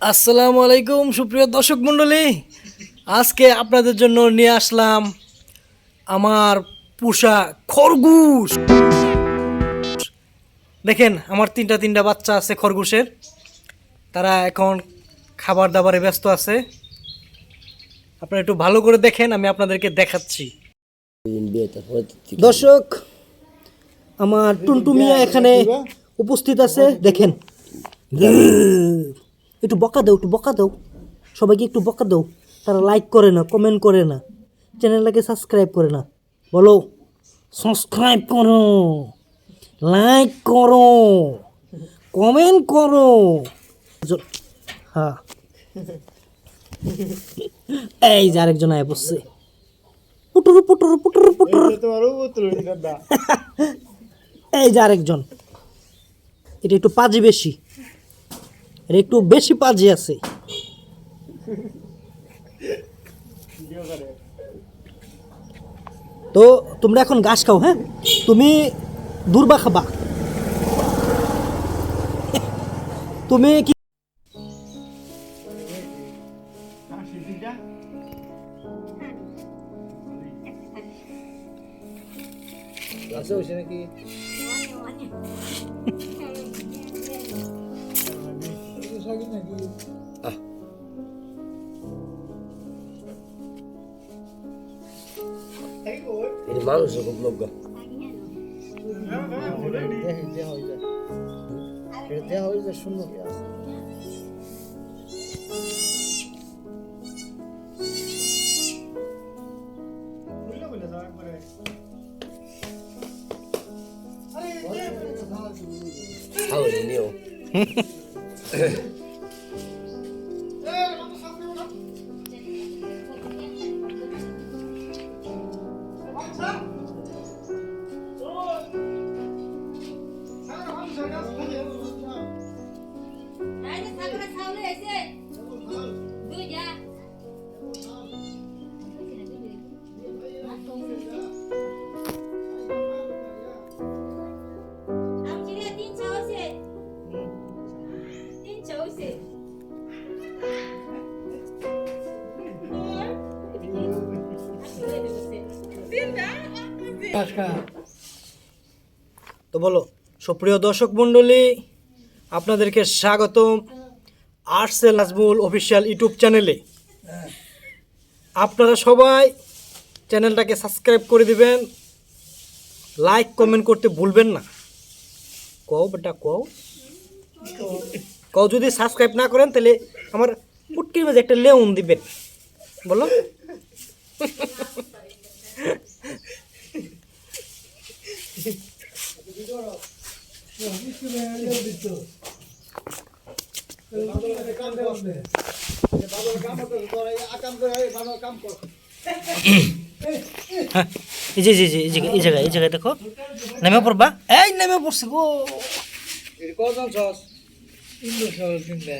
আসসালামু আলাইকুম, সুপ্রিয় দর্শক মণ্ডলী। আজকে আপনাদের জন্য নিয়ে আসলাম আমার পোষা খরগোশ। দেখেন, আমার তিনটা তিনটা বাচ্চা আছে খরগোশের। তারা এখন খাবার দাবারে ব্যস্ত আছে। আপনারা একটু ভালো করে দেখেন, আমি আপনাদেরকে দেখাচ্ছি। দর্শক, আমার টুনটুমিয়া এখানে উপস্থিত আছে, দেখেন। একটু বকা দাও একটু বকা দাও। সবাইকে একটু বকা দাও। তারা লাইক করে না কমেন্ট করে না। চ্যানেলটাকে সাবস্ক্রাইব করে না। বলো সাবস্ক্রাইব করো লাইক করো কমেন্ট করো। হ্যাঁ। এই যে আরেকজন আয় বসছে পুটুরু পুটুরু পুটুরু পুটুরু। এই যে আরেকজন। এটা একটু পাজি বেশি। একটু বেশি পাজি আছে। তো তোমরা এখন ঘাস খাও হ্যাঁ? তুমি দুর্বা খাবা। তুমি কি লাগে নাকি? হ্যাঁ, হ্যাঁ, হ্যাঁ, এর মানুষ খুব লোক দেখি যে হয়ে যায় দেহ হয়ে যায় শূন্য কি আছে। How are you? তো বলো, সুপ্রিয় দর্শক মণ্ডলী, আপনাদেরকে স্বাগতম আর্টসেল নাজমুল অফিসিয়াল ইউটিউব চ্যানেলে। আপনারা সবাই চ্যানেলটাকে সাবস্ক্রাইব করে দিবেন, লাইক, কমেন্ট করতে ভুলবেন না। কও বেটা, কও। কও, যদি সাবস্ক্রাইব না করেন, তাহলে আমার পুটকির মাঝে একটা লেউন দিবেন। বলো। জি জি জি জি এই জায়গায় এই জায়গায় দেখো। নেমে পড়বা। এই নেমে পড়ছে গো। কজন সস? ইন্দু সস কিনবে।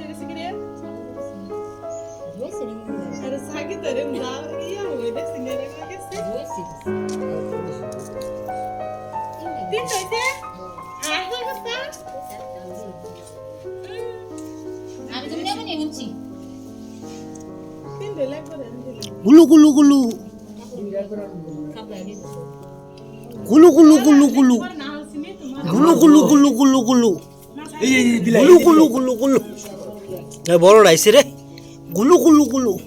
এলা না মানে তেরে সিগরে আরে সাকি তরে না ইয়া হই দে সিগরে গেছে তিন হইছে আহ কথা আমি তুমি নেব নি হুঁচি তিন দিলে করে গুলু গুলু গুলু গুলু গুলু গুলু গুলু না হসিনি তোমার গুলু গুলু গুলু গুলু গুলু বড় রাইছে রে। গুলু গুলু গুলু।